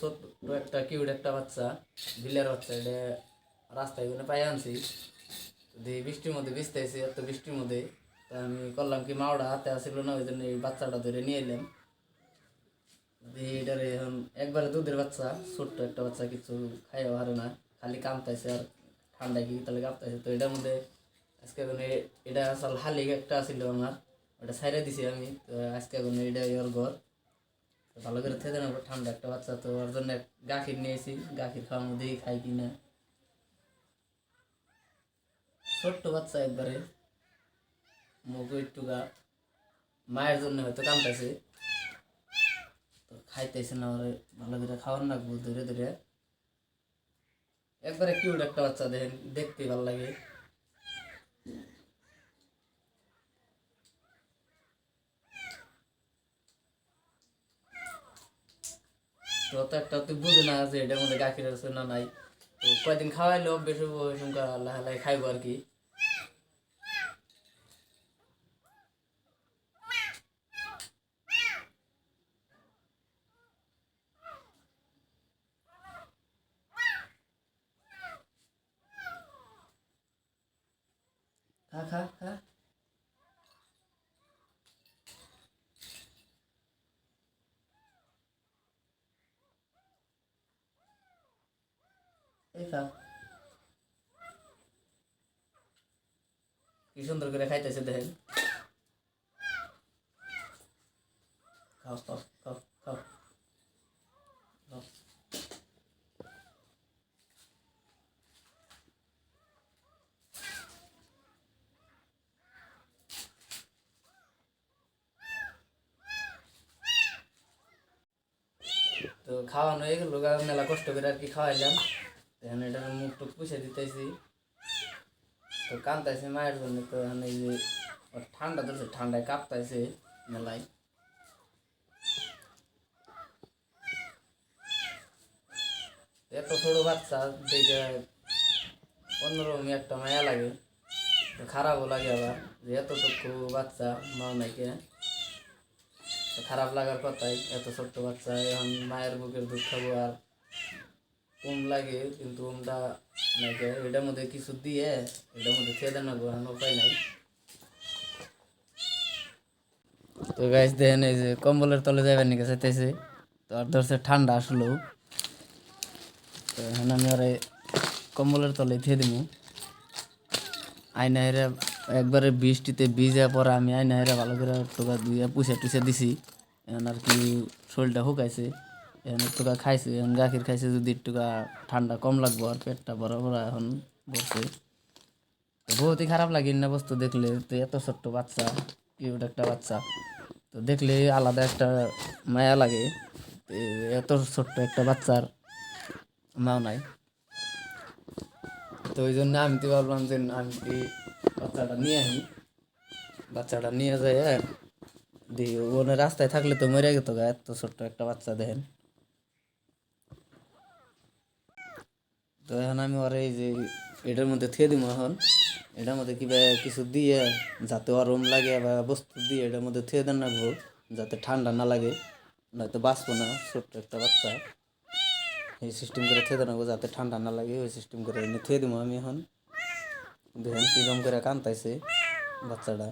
ছোট্ট একটা, কিউট একটা বাচ্চা, বিলের বাচ্চা, এটা রাস্তায় ওখানে পাই আনছি। দিয়ে বৃষ্টির মধ্যে ভিজতেছি এত বৃষ্টির মধ্যে আমি করলাম কি মাওড়া হাতে আসছিল না, ওই জন্য এই বাচ্চাটা ধরে নিয়ে এলাম। দিয়ে এটারে এখন একবারে দুধের বাচ্চা, ছোট্ট একটা বাচ্চা, কিছু খাইয়া হারে না, খালি কামতাইছে আর ঠান্ডায় কি তাহলে কাঁপতাইছে? তো এটার মধ্যে আজকে এখন এটা আসল হালি একটা ছিল আমার, ওটা সাইরে দিছি আমি, তো আজকে এখন এটা ওর ঘর। ভালো করে থেতে নেব ঠান্ডা একটা বাচ্চা তো, ওর জন্য গাখির নিয়েছি গাখির খাওয়ার মধ্যেই খাই কি না। ছোট্ট বাচ্চা একবারে। মগু একটু গা মায়ের জন্য হয়তো কামতাছে তো খাইতেছে না ওরে, ভালো করে খাওয়ার লাগবো ধরে ধরে। একবারে কিউট একটা বাচ্চা দেখেন দেখতে ভালো লাগে। তো একটা তুই বুঝে না যে এটার মধ্যে গাখির আছে না নাই। তো কয়দিন খাওয়াইলে ওই সঙ্গে আল্লাহ আল্লাহ খাইবো আর কি। খা খা খা। কি সুন্দর করে খাইতেছে দেখেন। খাও খাও খাও খাও। তো খাওয়ানো গেল গা মেলা কষ্ট করে আর কি খাওয়াইলাম। এখন এটার মুখ টুক পুষে দিতেছি। তো কান্দাইছে মায়ের জন্য, তো এখন যে ঠান্ডা ধরছে, ঠান্ডায় কাঁপতাইছে মেলায়। এত ছোট বাচ্চা, দেখে অন্যরকমই একটা মায়া লাগে খারাপও লাগে আবার যে এতটুকু বাচ্চা মা নাইকে খারাপ লাগার কথাই, এত ছোট্ট বাচ্চা, এখন মায়ের বুকের দুধ খাব আর উম লাগে, কিন্তু উমটা নাকি এটার মধ্যে কিছু দিয়ে এটার মধ্যে খেয়ে না এখন উপায় নাই। তো গাছ দেখেন এই যে কম্বলের তলে যাবেন নাকি চাইতেছে তো আর ধরছে ঠান্ডা আসলো। তো এখন আমি আর কম্বলের তলে থিয়ে দিব। আয়না হেরা একবারে বৃষ্টিতে ভিজে পরে আমি আয়না হেরা ভালো করে টোকা ধুয়ে পুষে টুষে দিছি। এখন আর কি শরীরটা শুকাইছে। এখন একটুকা খাইছে, এখন গাখির খাইছে, যদি একটুকা ঠান্ডা কম লাগবো, আর পেটটা বড় বড় এখন বসছে তো বহুতই খারাপ লাগে না বস্তু দেখলে, তো এত ছোট্ট বাচ্চা কিউট একটা বাচ্চা। তো দেখলে আলাদা একটা মায়া লাগে এত ছোট্ট একটা বাচ্চার মাও নাই। তো ওই জন্য আমি তো ভাবলাম যে আমি বাচ্চাটা নিয়ে আসি বাচ্চাটা নিয়ে যাই দিয়ে ওনে রাস্তায় থাকলে তো মরে গেত গা, এত ছোট্ট একটা বাচ্চা দেখেন। তো এখন আমি ওর এই যে এটার মধ্যে থিয়ে দিব এখন। এটার মধ্যে কিবা কিছু দিয়ে, যাতে ওরম লাগে বা বস্তু দিয়ে এটার মধ্যে থিয়ে দেন রাখব যাতে ঠান্ডা না লাগে, নয়তো বাঁচবো না, ছোট্ট একটা বাচ্চা। এই সিস্টেম করে থিয়ে দেন যাতে ঠান্ডা না লাগে, ওই সিস্টেম করে এনে থিয়ে দিব আমি এখন। দেখেন কীরকম করে কান্তাইছে বাচ্চাটা।